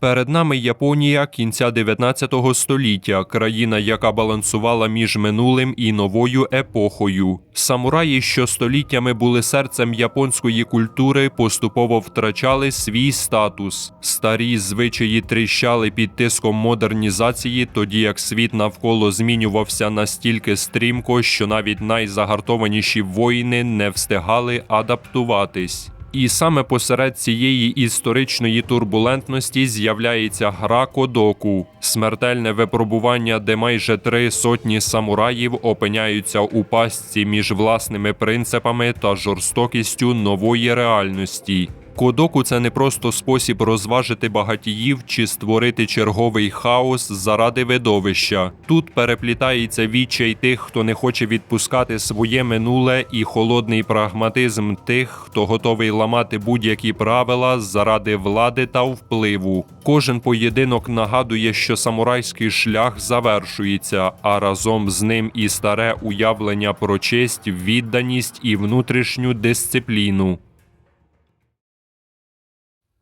Перед нами Японія кінця 19 століття, країна, яка балансувала між минулим і новою епохою. Самураї, що століттями були серцем японської культури, поступово втрачали свій статус. Старі звичаї тріщали під тиском модернізації, тоді як світ навколо змінювався настільки стрімко, що навіть найзагартованіші воїни не встигали адаптуватись. І саме посеред цієї історичної турбулентності з'являється гра Кодоку, смертельне випробування, де майже три сотні самураїв опиняються у пастці між власними принципами та жорстокістю нової реальності. Кодоку це не просто спосіб розважити багатіїв чи створити черговий хаос заради видовища. Тут переплітається відчай тих, хто не хоче відпускати своє минуле, і холодний прагматизм тих, хто готовий ламати будь-які правила заради влади та впливу. Кожен поєдинок нагадує, що самурайський шлях завершується, а разом з ним і старе уявлення про честь, відданість і внутрішню дисципліну.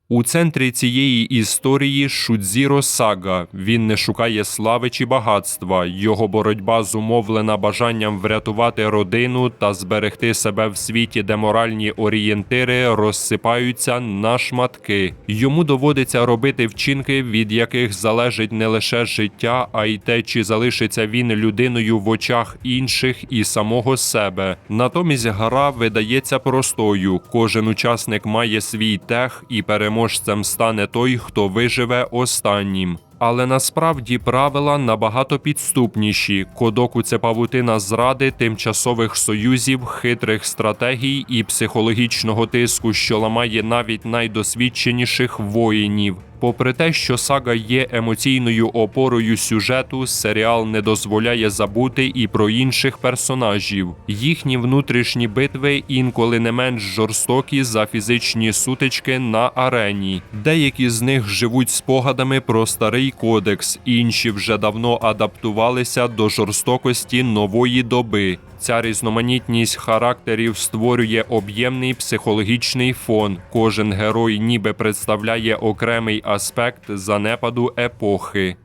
У центрі цієї історії Шудзіро Сага. Він не шукає слави чи багатства. Його боротьба зумовлена бажанням врятувати родину та зберегти себе в світі, де моральні орієнтири розсипаються на шматки. Йому доводиться робити вчинки, від яких залежить не лише життя, а й те, чи залишиться він людиною в очах інших і самого себе. Натомість гра видається простою. Кожен учасник має свій тех і переможцем стане той, хто виживе останнім. Але насправді правила набагато підступніші. Кодоку це павутина зради, тимчасових союзів, хитрих стратегій і психологічного тиску, що ламає навіть найдосвідченіших воїнів. Попри те, що сага є емоційною опорою сюжету, серіал не дозволяє забути і про інших персонажів. Їхні внутрішні битви інколи не менш жорстокі за фізичні сутички на арені. Деякі з них живуть спогадами про старий кодекс, інші вже давно адаптувалися до жорстокості нової доби. Ця різноманітність характерів створює об'ємний психологічний фон. Кожен герой ніби представляє окремий аспект занепаду епохи.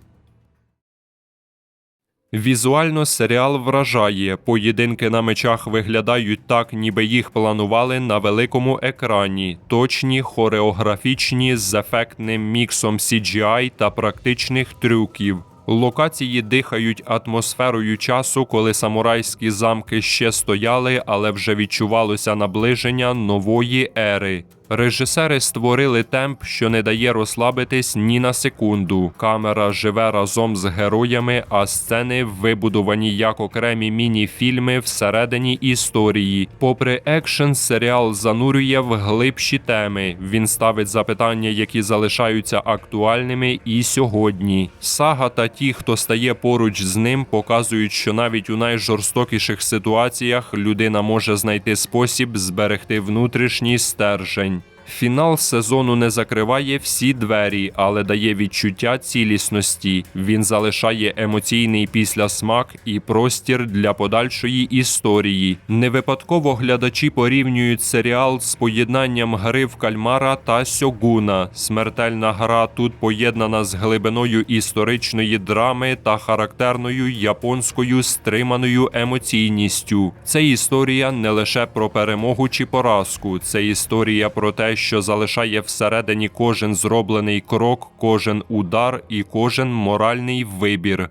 Візуально серіал вражає. Поєдинки на мечах виглядають так, ніби їх планували на великому екрані. Точні, хореографічні з ефектним міксом CGI та практичних трюків. Локації дихають атмосферою часу, коли самурайські замки ще стояли, але вже відчувалося наближення нової ери. Режисери створили темп, що не дає розслабитись ні на секунду. Камера живе разом з героями, а сцени вибудовані як окремі міні-фільми всередині історії. Попри екшен, серіал занурює в глибші теми. Він ставить запитання, які залишаються актуальними і сьогодні. Сага та ті, хто стає поруч з ним, показують, що навіть у найжорстокіших ситуаціях людина може знайти спосіб зберегти внутрішній стержень. Фінал сезону не закриває всі двері, але дає відчуття цілісності. Він залишає емоційний післясмак і простір для подальшої історії. Не випадково глядачі порівнюють серіал з поєднанням гри в кальмара та сьогуна. Смертельна гра тут поєднана з глибиною історичної драми та характерною японською стриманою емоційністю. Це історія не лише про перемогу чи поразку, це історія про те, що залишає всередині кожен зроблений крок, кожен удар і кожен моральний вибір.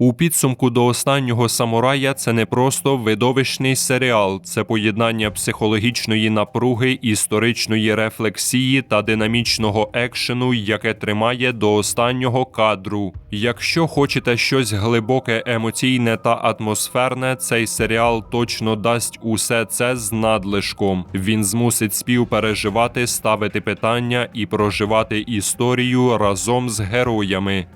У підсумку до останнього самурая це не просто видовищний серіал, це поєднання психологічної напруги, історичної рефлексії та динамічного екшену, яке тримає до останнього кадру. Якщо хочете щось глибоке, емоційне та атмосферне, цей серіал точно дасть усе це з надлишком. Він змусить співпереживати, ставити питання і проживати історію разом з героями.